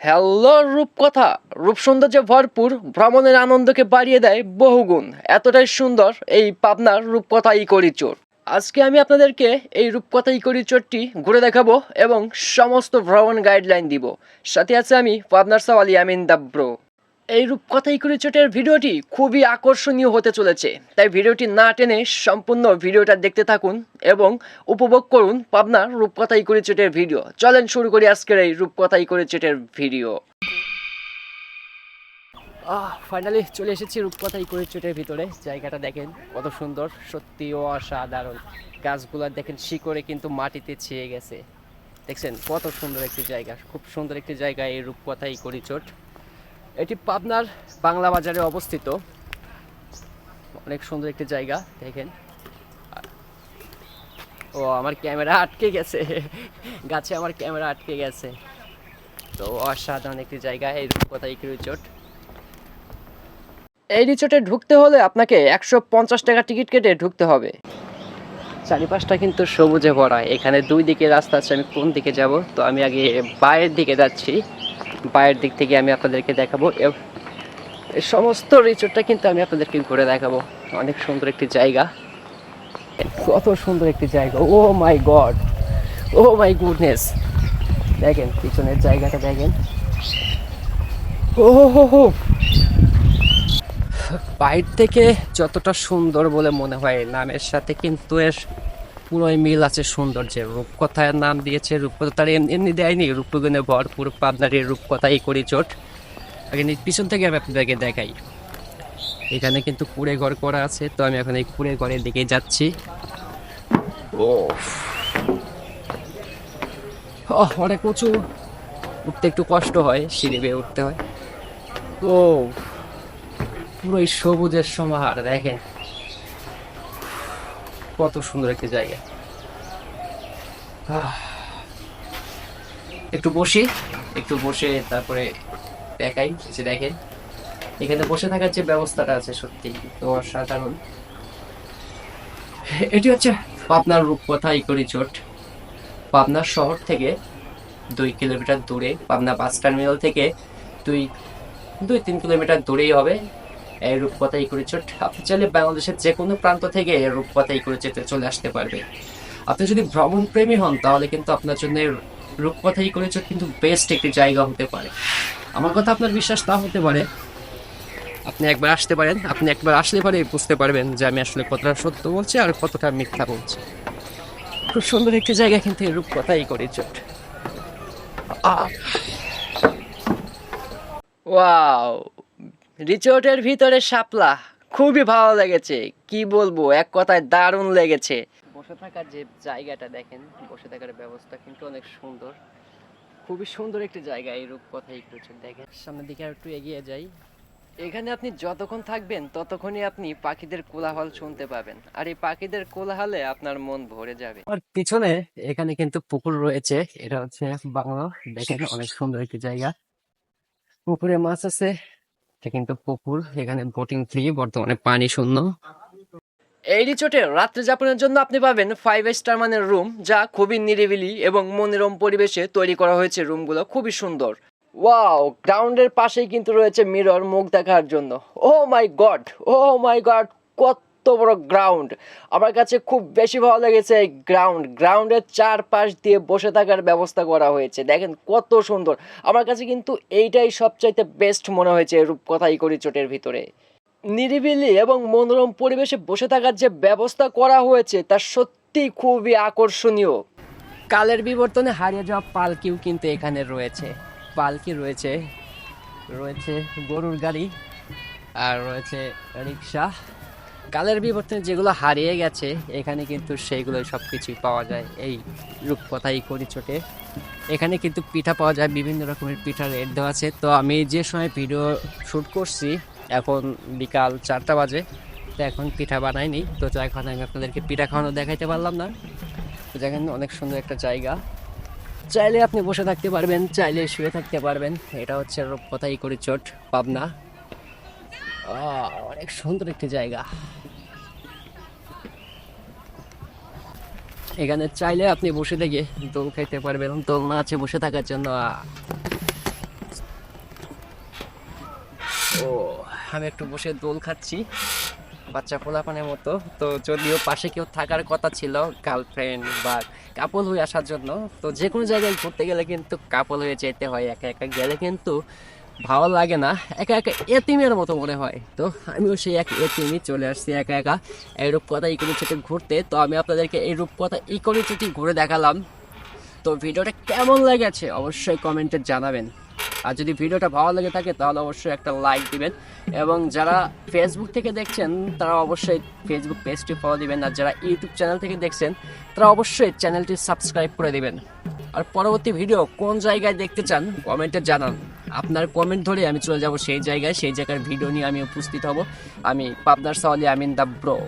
Hello, রূপকথা। রূপ সৌন্দর্যে ভরপুর, ভ্রমণের আনন্দকে বাড়িয়ে দেয় বহুগুণ। এতটাই সুন্দর এই পাবনার রূপকথা ইকরিচোর আজকে আমি আপনাদেরকে এই রূপকথা ইকরিচোরটি ঘুরে দেখাবো এবং সমস্ত ভ্রমণ গাইডলাইন দিব। সাথে আছে আমি, পাবনার সওয়ালি আমিন দাব্রো। এই রূপকথা ইকুরিচোটের ভিডিওটি। খুবই আকর্ষণীয় হতে চলেছে। তাই ভিডিওটি না টেনে সম্পূর্ণ ভিডিওটা দেখতে থাকুন এবং উপভোগ করুন পাবনার রূপকথা ইকুরিচোটের ভিডিও। চলেন শুরু করি আজকের এই রূপকথা ইকুরিচোটের ভিডিও। আহ ফাইনালি চলে এসেছি রূপকথা ইকুরিচোটের ভিতরে। জায়গাটা দেখেন কত সুন্দর, সত্যি ও অসাধারণ। গাছগুলো দেখেন শিকড়ে কিন্তু মাটিতে ছেয়ে গেছে। দেখছেন কত সুন্দর একটি জায়গা, খুব সুন্দর একটি জায়গা এই রূপকথা ইকুরিচোট এটি পাবনার বাংলা বাজারে অবস্থিত। অনেক সুন্দর একটি জায়গা, দেখেন। ও, আমার ক্যামেরা আটকে গেছে। গাছে আমার ক্যামেরা আটকে গেছে। তো, অসাধারণ একটি জায়গা, এই রূপকথা ইকি রিচোর্ট এই রিচোর্টে ঢুকতে হলে আপনাকে একশো পঞ্চাশ টাকা টিকিট কেটে ঢুকতে হবে। চারিপাশটা কিন্তু সবুজে ভরা। এখানে দুই দিকে রাস্তা আছে, আমি কোন দিকে যাব? তো, আমি আগে বাইরের দিকে যাচ্ছি। বাইরের দিক থেকে আমি আপনাদেরকে দেখাবো। সমস্ত রিচোর্টটা কিন্তু আমি আপনাদেরকে ঘুরে দেখাবো। অনেক সুন্দর একটি জায়গা। কত সুন্দর একটি জায়গা। Oh my god. Oh my goodness. দেখেন, পিছনের জায়গাটা দেখেন। ও হো হো। বাইর থেকে যতটা সুন্দর বলে মনে হয়, নামের সাথে কিন্তু এর পুরোই মিল আছে সৌন্দর্যের। রূপকথার নাম দিয়েছে রূপকথার এমনি এমনি দেয়নি। রূপগুণে ভরপুর পাবনার এই রূপকথাই করি চোট আগে পিছন থেকে আমি আপনাদেরকে দেখাই। এখানে কিন্তু কুড়ে ঘর করা আছে তো আমি এখন এই কুড়ে ঘরের দিকে যাচ্ছি। ও অনেক উঁচু। উঠতে একটু কষ্ট হয় সিঁড়ি বেয়ে উঠতে হয়। ও পুরোই সবুজের সমাহার দেখেন। কত সুন্দর একটা জায়গা। একটু বসি, একটু বসে তারপরে দেখাই যে দেখেন। এখানে বসে থাকার যে ব্যবস্থাটা আছে সত্যি তো অসাধারণ। এটি হচ্ছে পাবনার রূপকথা ইকরি চোট। পাবনা শহর থেকে দুই কিলোমিটার দূরে, পাবনা বাস টার্মিনাল থেকে দুই দুই, তিন কিলোমিটার দূরেই হবে। এই রূপকথা ইকুরিচট আপনি চাইলে বাংলাদেশের যে কোনো প্রান্ত থেকে এই রূপকথা ইকুরিচটে চলে আসতে পারবে। আপনি যদি ভ্রমণ প্রেমী হন, তাহলে কিন্তু আপনার জন্য রূপকথা ইকুরিচট কিন্তু বেস্ট একটি জায়গা হতে পারে। আমার কথা আপনার বিশ্বাস না হতে পারে। আপনি একবার আসতে পারেন, আপনি একবার আসলে পরে বুঝতে পারবেন যে আমি আসলে কতটা সত্য বলছি আর কতটা মিথ্যা বলছি। খুব সুন্দর একটি জায়গা কিন্তু এই রূপকথা ইকুরিচট ওয়াও! রিচোর্টের ভিতরে শাপলা খুবই ভালো লেগেছে। কি বলব এক কথায় দারুণ লেগেছে। বসে থাকার যে জায়গাটা দেখেন বসে থাকার ব্যবস্থা কিন্তু অনেক সুন্দর। খুবই সুন্দর একটি জায়গা এই রূপকথা একটু দেখেন। সামনের দিকে আর একটু এগিয়ে যাই। এখানে আপনি যতক্ষণ থাকবেন ততক্ষণই আপনি পাখিদের কোলাহল শুনতে পাবেন। আর এই পাখিদের কোলাহলে আপনার মন ভরে যাবে। আর পিছনে এখানে কিন্তু পুকুর রয়েছে। এটা হচ্ছে বাংলা দেখেন অনেক সুন্দর একটি জায়গা। পুকুরে মাছ আছে এটা কিন্তু পুকুর, এখানে বোটিং ফ্রি বর্তমানে পানি শূন্য। এই রিচোর্টে রাত্রে যাপনের জন্য আপনি পাবেন ফাইভ স্টার মানের রুম যা খুবই নিরিবিলি এবং মনোরম পরিবেশে তৈরি করা হয়েছে রুমগুলো খুবই সুন্দর। ওয়াও গ্রাউন্ডের পাশেই কিন্তু রয়েছে মিরর মুখ দেখার জন্য। ও my god oh my god কত বড় গ্রাউন্ড আমার কাছে খুব বেশি ভালো লেগেছে এই গ্রাউন্ড গ্রাউন্ডের চারপাশ দিয়ে বসে থাকার ব্যবস্থা করা হয়েছে। দেখেন কত সুন্দর। আমার কাছে কিন্তু এইটাই সবচাইতে বেস্ট মনে হয়েছে রূপকথা ইকরি চোটের ভিতরে। নিরিবিলি এবং মনোরম পরিবেশে বসে থাকার যে ব্যবস্থা করা হয়েছে, তা সত্যি খুবই আকর্ষণীয়। কালের বিবর্তনে হারিয়ে যাওয়া পালকিও কিন্তু এখানে রয়েছে। পালকি রয়েছে রয়েছে গরুর গাড়ি আর রয়েছে রিক্সা কালের বিবর্তনে যেগুলো হারিয়ে গেছে, এখানে কিন্তু সেইগুলোই সব কিছুই পাওয়া যায় এই রূপকথাই করিচোটে। এখানে কিন্তু পিঠা পাওয়া যায়, বিভিন্ন রকমের পিঠা রেট দেওয়া আছে। তো আমি যে সময় ভিডিও শ্যুট করছি, এখন বিকাল চারটা বাজে, তো এখন পিঠা বানাইনি। তো এখন আমি আপনাদেরকে পিঠা খাওয়ানো দেখাইতে পারলাম না। তো দেখেন অনেক সুন্দর একটা জায়গা। চাইলে আপনি বসে থাকতে পারবেন, চাইলে শুয়ে থাকতে পারবেন। এটা হচ্ছে রূপকথাই করি চোট পাবনা। অনেক সুন্দর একটি জায়গা। এখানে চাইলে আপনি বসে থেকে দোল খাইতে পারবেন, দোল না আছে বসে থাকার জন্য। ও, আমি একটু বসে দোল খাচ্ছি, বাচ্চা পোলাপানের মতো। তো যদিও পাশে কেউ থাকার কথা ছিল গার্লফ্রেন্ড বা কাপল হয়ে আসার জন্য, তো যে কোনো জায়গায় ঘুরতে গেলে কিন্তু কাপল হয়ে যেতে হয়, একা একা গেলে কিন্তু ভালো লাগে না। একা একা এতিমের মতো মনে হয়। তো আমিও সেই এক এতিমই চলে আসছি একা একা। এই রূপকথা ইকোনিচিতে ঘুরতে। তো আমি আপনাদেরকে এই রূপকথা ইকোনিচিটি ঘুরে দেখালাম। তো ভিডিওটা কেমন লেগেছে অবশ্যই কমেন্টে জানাবেন। আর যদি ভিডিওটা ভালো লেগে থাকে, তাহলে অবশ্যই একটা লাইক দিবেন। এবং যারা ফেসবুক থেকে দেখছেন, তারা অবশ্যই ফেসবুক পেজটি ফলো দিবেন। আর যারা ইউটিউব চ্যানেল থেকে দেখছেন, তারা অবশ্যই চ্যানেলটি সাবস্ক্রাইব করে দিবেন। আর পরবর্তী ভিডিও কোন জায়গায় দেখতে চান কমেন্টে জানান। আপনার কমেন্ট ধরে আমি চলে যাব সেই জায়গায়, সেই জায়গার ভিডিও নিয়ে আমি উপস্থিত হব। আমি পাবনার সাওয়ালি আমিন দা ব্রো